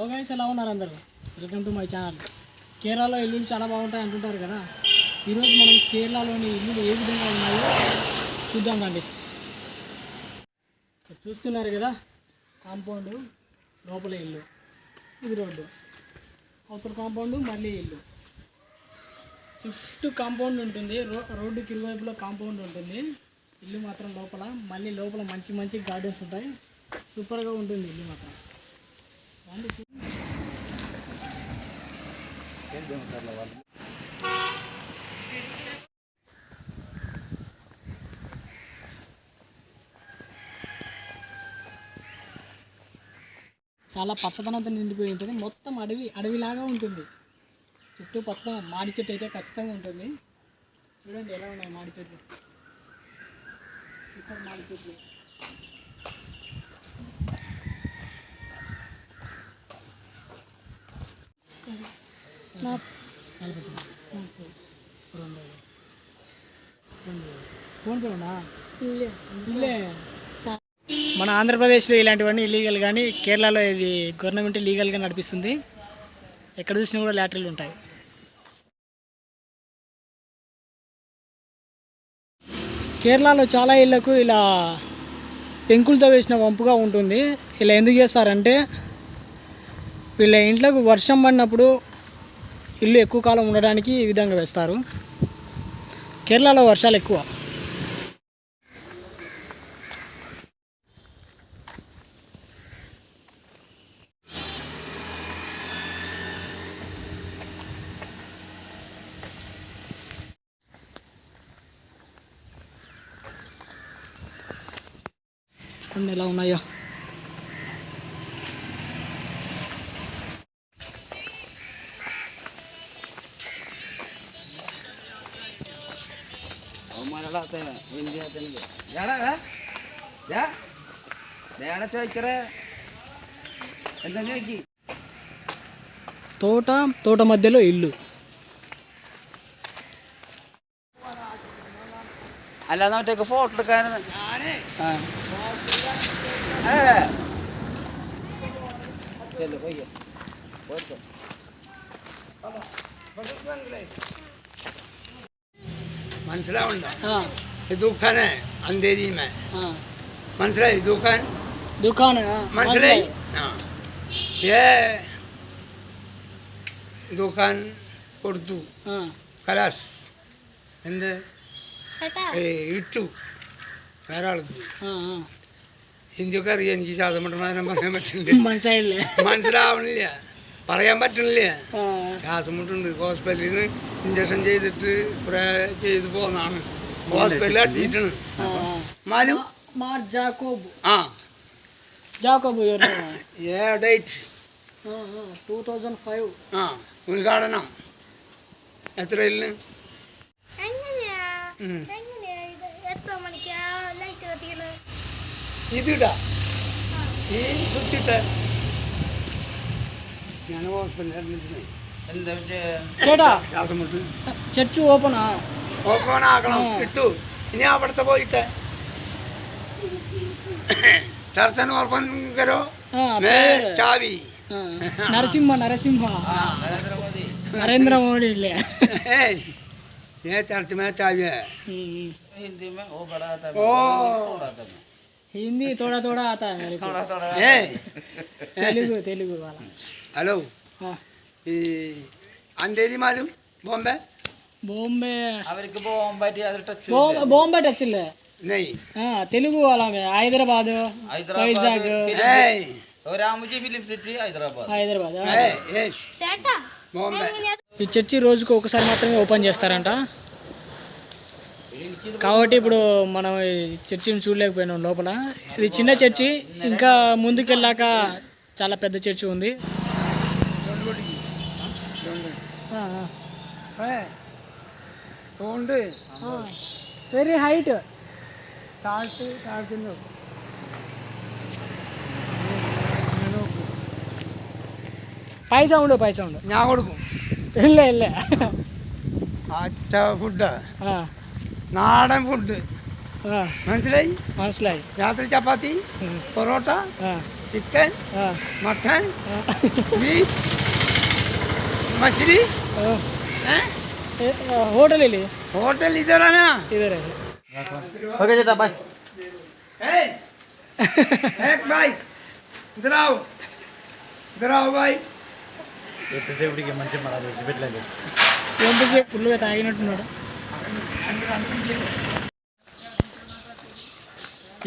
Hello guys ఎలా ఉన్నారు అందరూ? వెల్కమ్ టు మై ఛానల్ కేరళలో ఇల్లులు చాలా బాగుంటాయి అంటుంటారు కదా. ఈరోజు మనం కేరళలోని ఇల్లులు ఏ విధంగా ఉన్నాయో చూద్దాం రండి. చూస్తున్నారు కదా కాంపౌండ్ లోపల ఇల్లు. ఇది రోడ్డు. అవతల కాంపౌండ్ మళ్ళీ ఇల్లు. చుట్టూ కాంపౌండ్ ఉంటుంది. రో రోడ్డుకి ఇరువైపులో కాంపౌండ్ ఉంటుంది. ఇల్లు మాత్రం లోపల మళ్ళీ లోపల మంచి మంచి గార్డెన్స్ ఉంటాయి. సూపర్గా ఉంటుంది ఇల్లు మాత్రం. చాలా పచ్చదనంతో నిండిపోయి ఉంటుంది. మొత్తం అడవి అడవిలాగా ఉంటుంది. చుట్టూ పచ్చదనం మాడి చెట్టు అయితే ఖచ్చితంగా ఉంటుంది. చూడండి ఎలా ఉన్నాయి మాడి చెట్లు. ఇక్కడ మాడి చెట్లు. నా మన ఆంధ్రప్రదేశ్లో ఇలాంటివన్నీ ఇల్లీగల్ కానీ కేరళలో ఇది గవర్నమెంట్ లీగల్గా నడిపిస్తుంది. ఎక్కడ చూసినా కూడా లాటరీలు ఉంటాయి. కేరళలో చాలా ఇళ్ళకు ఇలా పెంకులతో వేసిన వంపుగా ఉంటుంది. ఇలా ఎందుకు చేస్తారంటే వీళ్ళ ఇంట్లోకి వర్షం పడినప్పుడు ఇల్లు ఎక్కువ కాలం ఉండడానికి ఈ విధంగా వేస్తారు. కేరళలో వర్షాలు ఎక్కువ. ఎలా ఉన్నాయో. తోట తోట మధ్యలో ఇల్లు അല്ലാതെ മറ്റേ ഫോട്ടോ എടുക്കാൻ ఆ, മനസ്സിലാവണ്ടോ ദുഃഖാന് അന്തേജിമേ മനസ്സിലായി ദുഃഖാൻ ദുഃഖാണ് മനസ്സിലായി ആ ഏ ദുഃഖാൻ കൊടുത്തു കലാസ് എന്ത് ഇട്ടു വേറെ ആൾക്ക് ഹിന്ദിക്കാർ എനിക്ക് ശ്വാസം പെട്ടെന്ന് പറയാൻ പറ്റുന്നുണ്ട് മനസ്സിലാവണില്ല പറയാൻ പറ്റണില്ലേ. ശ്വാസം മുട്ടുണ്ട് ഹോസ്പിറ്റലിൽ നിന്ന് ഇഞ്ചക്ഷൻ ചെയ്തിട്ട് സ്പ്രേ ചെയ്ത് പോന്നാണ്. ഹോസ്പിറ്റലിൽ അഡ്മിറ്റ് ആണ് മാലു ജാക്കോബ്. ആ. ജാക്കോബ് ഏ ഡേറ്റ്? Two thousand five. ആ ഉദ്ഘാടനം. എത്രയിൽ ഇതിടാ. ഈ ചുറ്റിട്ട് చేడా చర్చ్ ఓపెనా ఓపెన్ ఆగడం ఇట్టు జ్ఞాపడతా పోయిట్టే చర్చను ఓపెన్ గారు చావి నరసింహ నరసింహ నరేంద్ర మోడీ ఇల్లే ఏ చర్చ మే చావి हिंदी में वो बड़ा आता है थोड़ा आता है हिंदी थोड़ा थोड़ा आता है थोड़ा थोड़ा तेलुगु तेलुगु वाला హలో. ఈ అందేది మాలు బాంబే? బాంబే. അവർക്ക് ബോംബെ അതിൽ ടച്ച് ബോംബെ ബോംബെ ఆ, తెలుగు అలాగే హైదరాబాద్ వైజాగ్. ఏయ్. Ramoji film city Hyderabad Hyderabad. ఏయ్ ఎస్ బాంబే. ఈ చర్చి రోజుకు ఒకసారి మాత్రమే ఓపెన్ చేస్తారంట. కాబట్టి ఇప్పుడు మనం ఈ చర్చిని చూడలేకపోయినాం లోపల. ఇది చిన్న చర్చి. ఇంకా ముందుకెళ్ళాక చాలా పెద్ద చర్చి ఉంది. ഉണ്ട് തോണ്ട്. Very height? താഴ്ത്ത് താഴ്ത്തിന് നോക്കും പൈസ ഉണ്ട് പൈസ ഉണ്ട് ഞാൻ കൊടുക്കും. ഇല്ല ഇല്ല. അച്ഛ ഫുഡ് നാടൻ ഫുഡ് മനസ്സിലായി? മനസ്സിലായി. രാത്രി chapati parotta chicken mutton beef ಮಸೀದಿ ಹೋಟೆಲ್ ಇಲ್ಲಿ ಹೋಟೆಲ್ ಇದಾರಣ మంచి మన ఎంతసేపు ఫుల్గా తాగినట్టున్నాడు.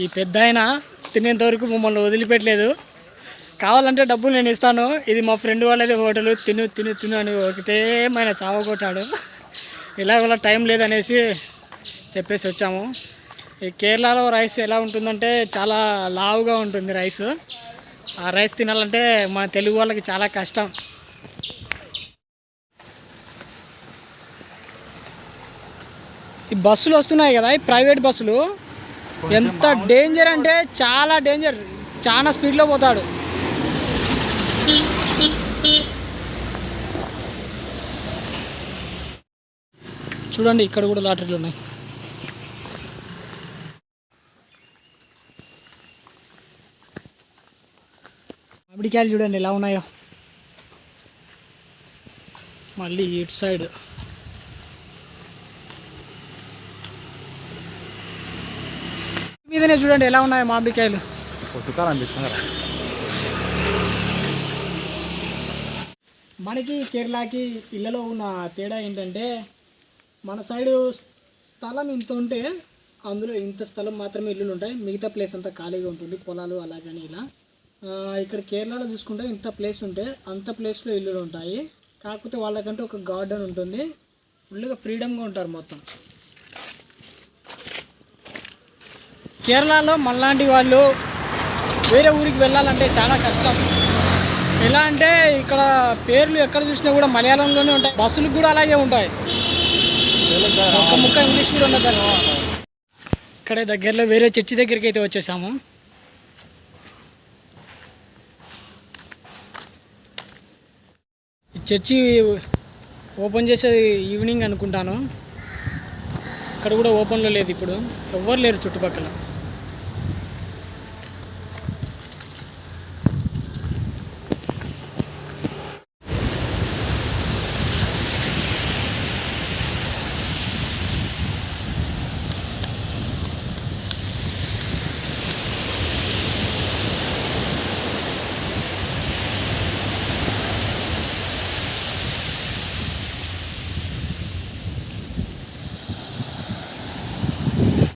ఈ పెద్ద ఆయన తినేంతవరకు మమ్మల్ని వదిలిపెట్టలేదు. కావాలంటే డబ్బులు నేను ఇస్తాను. ఇది మా ఫ్రెండ్ వాళ్ళది హోటల్. తిను తిను తిను అని ఒకటే ఆయన చావగొట్టాడు ఇలా ఇలా టైం లేదనేసి చెప్పేసి వచ్చాము. ఈ కేరళలో రైస్ ఎలా ఉంటుందంటే చాలా లావుగా ఉంటుంది రైస్. ఆ రైస్ తినాలంటే మన తెలుగు వాళ్ళకి చాలా కష్టం. ఈ బస్సులు వస్తున్నాయి కదా ఈ ప్రైవేట్ బస్సులు. ఎంత డేంజర్ అంటే చాలా డేంజర్. చాలా స్పీడ్లో పోతాడు. చూడండి ఇక్కడ కూడా లాటరీలు ఉన్నాయి. మామిడికాయలు చూడండి ఎలా ఉన్నాయో. మళ్ళీ ఇటు సైడ్. మీదనే చూడండి ఎలా ఉన్నాయో మామిడికాయలు. మనకి కేరళకి ఇళ్ళలో ఉన్న తేడా ఏంటంటే మన సైడు స్థలం ఇంత ఉంటే అందులో ఇంత స్థలం మాత్రమే ఇల్లులు ఉంటాయి. మిగతా ప్లేస్ అంతా ఖాళీగా ఉంటుంది. పొలాలు అలాగని ఇలా. ఇక్కడ కేరళలో చూసుకుంటే ఇంత ప్లేస్ ఉంటే అంత ప్లేస్లో ఇల్లులు ఉంటాయి. కాకపోతే వాళ్ళకంటే ఒక గార్డెన్ ఉంటుంది. ఫుల్గా ఫ్రీడమ్గా ఉంటారు మొత్తం. కేరళలో మనలాంటి వాళ్ళు వేరే ఊరికి వెళ్ళాలంటే చాలా కష్టం. ఎలా అంటే ఇక్కడ పేర్లు ఎక్కడ చూసినా కూడా మలయాళంలోనే ఉంటాయి. బస్సులు కూడా అలాగే ఉంటాయి. ముక్క ఇంగ్లీష్ కూడా ఉన్నదా ఇక్కడే దగ్గరలో వేరే చర్చి దగ్గరికి అయితే వచ్చేసాము. ఈ చర్చి ఓపెన్ చేసేది ఈవినింగ్ అనుకుంటాను. ఇక్కడ కూడా ఓపెన్లో లేదు ఇప్పుడు. ఎవ్వరు లేరు చుట్టుపక్కల.